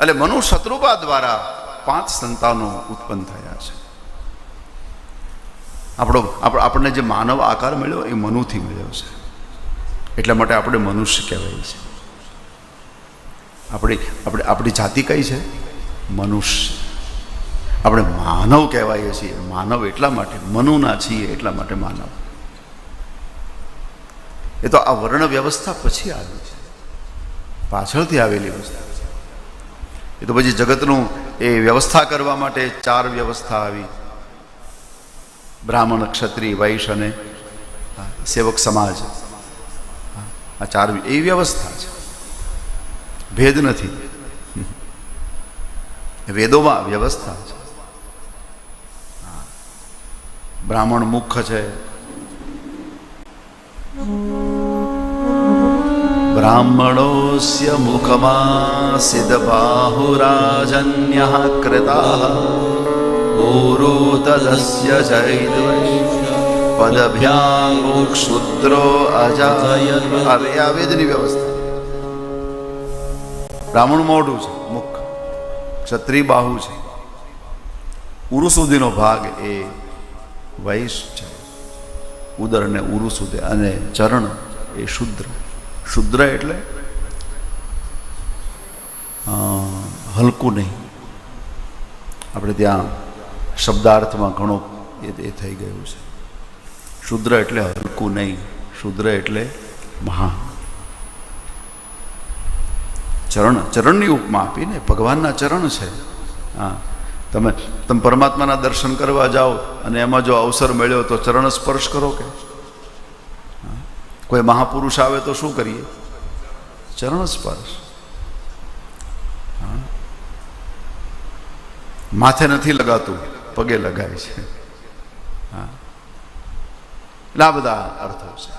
એટલે મનુ શત્રુપા દ્વારા પાંચ સંતાનો ઉત્પન્ન થયા છે. આપણો, આપ- આપણને જે માનવ આકાર મળ્યો એ મનુથી મળ્યો છે. એટલા માટે આપણે મનુષ્ય કહેવાય છે. આપણી, આપણે, આપણી જાતિ કઈ છે? મનુષ્ય. આપણે માનવ કહેવાય છીએ. માનવ એટલા માટે, મનુના છીએ એટલા માટે માનવ. એ તો આ વર્ણ વ્યવસ્થા પછી આવી છે. પાછળથી આવેલી વસ્તુ છે. એ તો પછી જગતનું એ વ્યવસ્થા કરવા માટે ચાર વ્યવસ્થા આવી. બ્રાહ્મણ, ક્ષત્રિય વૈશ્ય અને સેવક સમાજ. આ ચાર એ વ્યવસ્થા છે. ભેદ નથી. વેદોમાં વ્યવસ્થા છે. બ્રાહ્મણ મુખ છે. બ્રાહ્મણોસ્ય મુખમાં સિદ્ધબાહુરાજન્ય કૃતા ऊरुतदस्य चैद्वैश्य પદભ્યામ ક્ષુદ્રો અજાય આવે આ વેદની વ્યવસ્થા બ્રાહ્મણ મોઢું છે મુખ ક્ષત્રિય બાહુ છે ઉરુ સુધીનો ભાગ એ વૈશ છે ઉદર ને ઉરુ સુધી અને ચરણ એ શુદ્ર શુદ્ર એટલે? હલકું નહીં. આપણે ત્યાં શબ્દાર્થમાં ઘણો એ થઈ ગયું છે. શુદ્ર એટલે હલકું નહીં. શુદ્ર એટલે મહાન. ચરણ, ચરણની ઉપમા આપીને ભગવાનના ચરણ છે. હા. તમે તમે પરમાત્માના દર્શન કરવા જાઓ અને એમાં જો અવસર મળ્યો તો ચરણ સ્પર્શ કરો કે. કોઈ મહાપુરુષ આવે તો શું કરીએ? ચરણ સ્પર્શ. માથે નથી લગાતું, પગે લગાય છે. એટલે બધા અર્થો છે.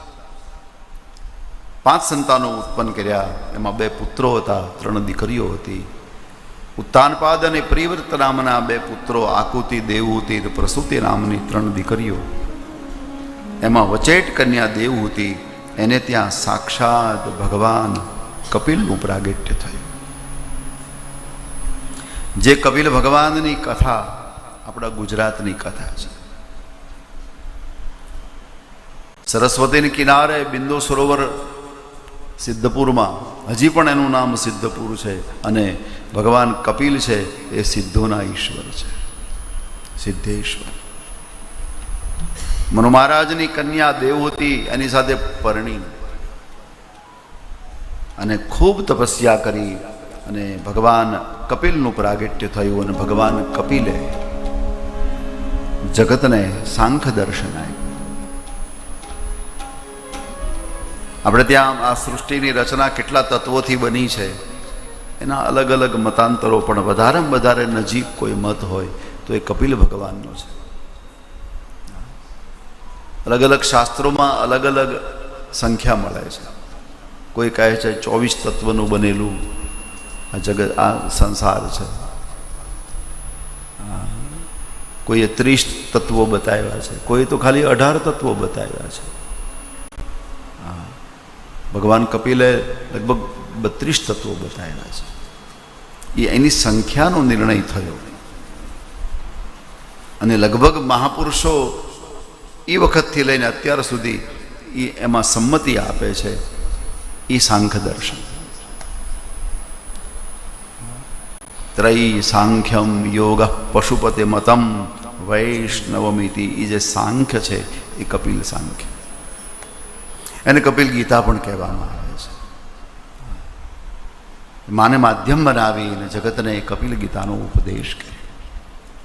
પાંચ સંતાનો ઉત્પન્ન કર્યા, એમાં બે પુત્રો હતા, ત્રણ દીકરીઓ હતી. ઉત્તાનપાદ અને પ્રિવ્રત નામના બે પુત્રો, આકુતિ, દેવહૂતિ પ્રસૂતિ નામની ત્રણ દીકરીઓ. એમાં વચેટ કન્યા દેવહૂતિ એને ત્યાં સાક્ષાત ભગવાન કપિલનું પ્રાગટ્ય થયું. જે કપિલ ભગવાનની કથા આપણા ગુજરાતની કથા છે. સરસ્વતીને કિનારે બિંદુ સરોવર સિદ્ધપુરમાં, હજી પણ એનું નામ સિદ્ધપુર છે અને ભગવાન કપિલ છે એ સિદ્ધોના ઈશ્વર છે. સિદ્ધેશ્વર. મનુ મહારાજની કન્યા દેવહૂતી એની સાથે પરણી. અને ખૂબ તપસ્યા કરી અને ભગવાન કપિલનું પ્રાગટ્ય થયું અને ભગવાન કપિલે જગતને સાંખ દર્શન આપ્યું. આપણે ત્યાં આ સૃષ્ટિની રચના કેટલા તત્વોથી બની છે, એના અલગ અલગ મતાંતરો પણ વધારેમાં વધારે નજીક કોઈ મત હોય તો એ કપિલ ભગવાનનો છે. અલગ અલગ શાસ્ત્રોમાં અલગ અલગ સંખ્યા મળે છે. કોઈ કહે છે ચોવીસ તત્વનું બનેલું. આ જગત, આ સંસાર છે. કોઈએ ત્રીસ તત્વો બતાવ્યા છે. કોઈ તો ખાલી અઢાર તત્વો બતાવ્યા છે. ભગવાન કપિલે લગભગ બત્રીસ તત્વો બતાવેલા છે. એ એની સંખ્યાનો નિર્ણય થયો. અને લગભગ મહાપુરુષો એ વખતથી લઈને અત્યાર સુધી એ એમાં સંમતિ આપે છે એ સાંખ્ય દર્શન. ત્રય સાંખ્યમ યોગ પશુપતે મતમ વૈષ્ણવમિતિ. એ જે સાંખ્ય છે એ કપિલ સાંખ્ય એને કપિલ ગીતા પણ કહેવામાં આવે છે. માને માધ્યમ બનાવીને જગતને કપિલ ગીતાનો ઉપદેશ કર્યો